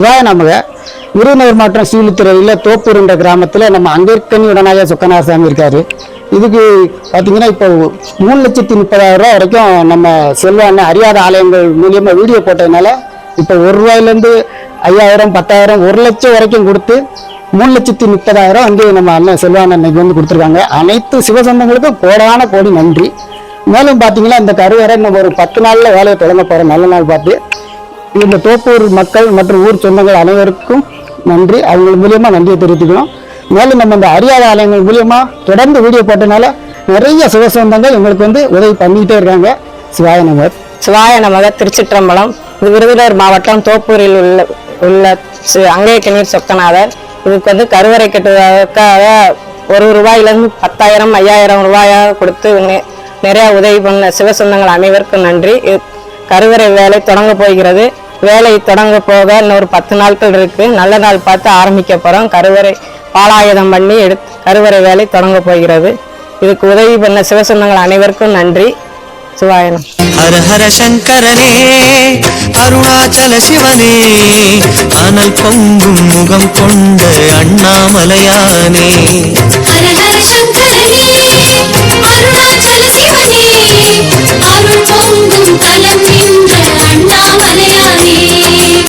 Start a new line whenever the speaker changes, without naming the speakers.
சிவாய நமக விருதுநகர் மாவட்டம் சீலுத்துறையில் தோப்பூர் என்ற கிராமத்தில் நம்ம அங்கேற்கனி உடனாக சொக்கநாத சாமி இதுக்கு பார்த்தீங்கன்னா இப்போ மூணு லட்சத்தி முப்பதாயிரம் ரூபா வரைக்கும் நம்ம செல்வான அறியாத ஆலயங்கள் மூலியமாக வீடியோ போட்டதுனால இப்போ ஒரு ரூபாயிலேருந்து ஐயாயிரம் பத்தாயிரம் ஒரு லட்சம் வரைக்கும் கொடுத்து மூணு லட்சத்தி முப்பதாயிரம் வந்து நம்ம அண்ணன் செல்வான அன்னைக்கு வந்து கொடுத்துருக்காங்க. அனைத்து சிவசந்தங்களுக்கும் கோடான கோடி நன்றி. மேலும் பார்த்தீங்கன்னா இந்த கருவறை நம்ம ஒரு பத்து நாளில் வேலையை தொடங்க போகிறோம் நல்ல நாள் பார்த்து. இந்த தோப்பூர் மக்கள் மற்றும் ஊர் சொந்தங்கள் அனைவருக்கும் நன்றி. அவங்க மூலியமாக நன்றியை தெரிவித்துக்கணும். மேலும் நம்ம இந்த அறியாத ஆலயங்கள் மூலியமாக தொடர்ந்து வீடியோ போட்டனால நிறைய சிவசொந்தங்கள் எங்களுக்கு வந்து உதவி பண்ணிக்கிட்டே இருக்காங்க. சிவாய நகர்
சிவாய நமக திருச்சிற்றம்பலம். இது விருதுநகர் மாவட்டம் தோப்பூரில் உள்ள உள்ள சி- அங்கேய நீர் சொக்கநாதர். இதுக்கு வந்து கருவறை கட்டுவதற்காக ஒரு ரூபாயிலிருந்து பத்தாயிரம் ஐயாயிரம் ரூபாயாக கொடுத்து நிறையா உதவி பண்ண சிவசொந்தங்கள் அனைவருக்கும் நன்றி. கருவறை வேலை தொடங்க போகிறது. வேலை தொடங்க போக இன்னொரு பத்து நாட்கள் இருக்கு. நல்ல நாள் பார்த்து ஆரம்பிக்க போறோம். கருவறை பாலாயுதம் பண்ணி எடுத்து கருவறை வேலை தொடங்க போகிறது. இதுக்கு உதவி பண்ண சிவசொந்தங்கள் அனைவருக்கும் நன்றி. சிவாயனம்.
ஹர ஹர சங்கரனே அருணாச்சல சிவனே அனல் பொங்கும் முகம் கொண்ட அண்ணாமலையானே.